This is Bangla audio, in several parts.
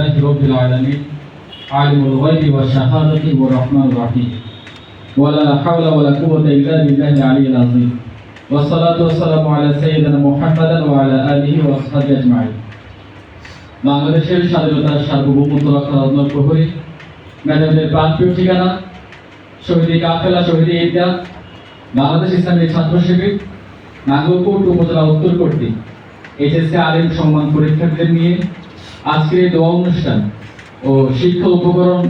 لله رب العالمين عالم الغيب والشهادة والرحمن الرحيم ولا حول ولا قوة إلا بالله العلي العظيم والصلاة والسلام على سيدنا محمد وعلى آله وأصحابه أجمعين বাংলাদেশের স্বাধীনতার সার্বভৌমত্ব রক্ষার অন্য প্রহরী ম্যাডামের প্রাণপ্রিয় ঠিকানা শহীদ কাফেলা শহীদ ঈদগাহ বাংলাদেশ ইসলামী ছাত্র শিবির নাগরকোট উপজেলা উত্তর কর্তৃক এইচএসসি আলিম সম্মান পরীক্ষার্থীদের নিয়ে আজকের এই দোয়া অনুষ্ঠান ও শিক্ষা উপকরণ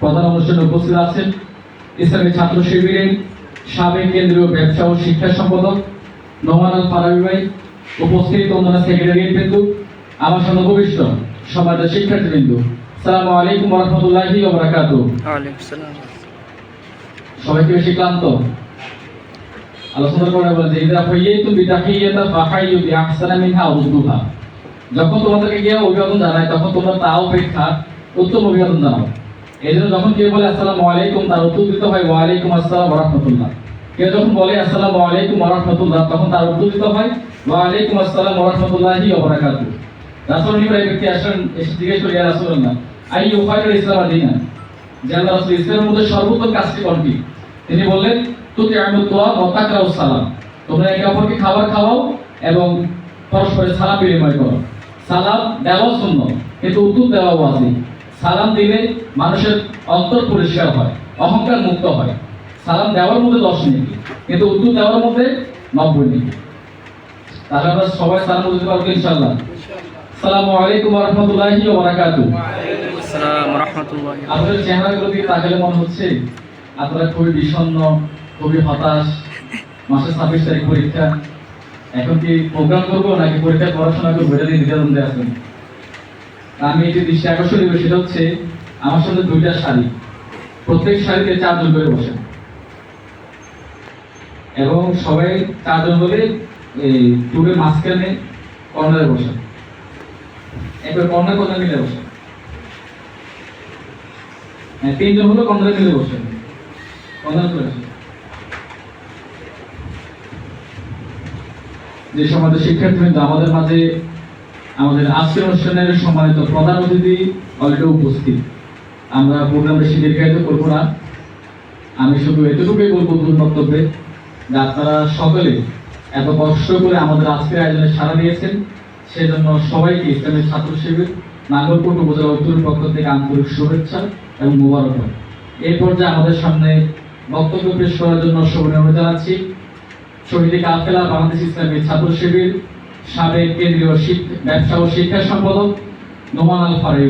প্রধান অনুষ্ঠানে উপস্থিত আছেন ইসলামী ছাত্র শিবিরের সাবেক কেন্দ্রীয় ব্যবসা ও শিক্ষা সম্পাদক নোমান আল ফারাবি ভাই উপস্থিত অন্যান্য সেক্রেটারিয়েট বিন্দু আমার সঙ্গে ভবিষ্য সমাজের শিক্ষার্থী বিন্দু সালামু আলাইকুম রহমতুল্লাহি ওবরাকাতু সবাইকে বেশি ক্লান্ত। আলোচনা করে বলে যে ইদা ফাইয়াতু বিতাহিয়াতা ফাহাইয়ু বিআহসানা মিনহা আও যখন তোমাদেরকে গিয়ে অভিবাদন জানায়, তখন তোমরা তা অপেক্ষা উত্তম অভিবাদন জানাও। এই জন্য যখন কেউ বলে, আসসালামু আলাইকুম, তার উত্তর দিতে হয় ওয়া আলাইকুম আসসালাম ওয়া রাহমাতুল্লাহ। কেউ যখন বলে, আসসালামু আলাইকুম ওয়া রাহমাতুল্লাহ, তখন তার উত্তর দিতে হয় ওয়া আলাইকুম আসসালাম ওয়া রাহমাতুল্লাহি ওয়া বারাকাতুহু। রাসূল নিকট ব্যক্তি আসেন, এসে জিজ্ঞেস করে রাসূলুল্লাহ আই ইউফাইরুল ইসলাম দিনা যে আল্লাহ রাসূল ইসলামের মধ্যে সর্বোত্তম কাজটি কোনটি তিনি বললেন তুতি আহমদ তোয়া মতাকরাউ সালাম। তোমরা একে অপরকে খাবার খাওয়াও এবং পরস্পরের সালাম বিনিময় করো। সালাম দেওয়া শূন্য কিন্তু উত্তর দেওয়া ওয়াজিব সালাম দিলে মানুষের অন্তর পরিষ্কার হয় অহংকার মুক্ত হয়। সালাম দেওয়ার মধ্যে দশ নেই কিন্তু উত্তর দেওয়ার মধ্যে নব্বই নেই তাহলে আমরা সবাই সালাম দিতে পারব ইনশাল্লাহ সালামু আলাইকুম ওয়া রাহমাতুল্লাহি ওয়া বারাকাতুহু। আসসালাম রহমতুল্লাহ আপনাদের চেহারাগুলো দিকে তাকালে মনে হচ্ছে আপনারা খুবই বিষণ্ণ খুবই হতাশ মাসের ছাব্বিশ তারিখ পরীক্ষা। এখন কি প্রোগ্রাম করব নাকি পরীক্ষায় পড়াশোনা করব? এটা নিয়ে দ্বিধাদ্বন্দ্বে আছেন আমি যে দৃষ্টি আকর্ষণ দিব সেটা হচ্ছে আমার সাথে দুইটা শাড়ি। প্রত্যেক শাড়িতে চারজন করে বসেন এবং সবাই চারজন বলে এই টুরের মাঝখানে কর্নারে বসেন একবার কর্নার কর্নার মিলে বসেন হ্যাঁ তিনজন হলো কর্নারে মিলে বসেন কর্নার করে। যে সমাজের শিক্ষার্থীবৃন্দ আমাদের মাঝে, আমাদের আজকের অনুষ্ঠানের সম্মানিত প্রধান অতিথি অলরেডি উপস্থিত। আমরা প্রোগ্রাম বেশি করব না। আমি শুধু এতটুকুই বলব দূর বক্তব্যে যে আপনারা সকলে এত কষ্ট করে আমাদের আজকের আয়োজনে সাড়া দিয়েছেন, সেজন্য সবাইকে ইসলামের ছাত্র শিবির নাগরকোট উপজেলা উত্তর পক্ষ থেকে আন্তরিক শুভেচ্ছা এবং মুবারক এই পর্যায়ে আমাদের সামনে বক্তব্য পেশ করার জন্য শুভেচ্ছা জানাচ্ছি। শহীদ কাফেলা বাংলাদেশ ইসলামী ছাত্র শিবির, সাবেক কেন্দ্রীয় ব্যবসা ও শিক্ষা সম্পাদক নোমান আল ফারাই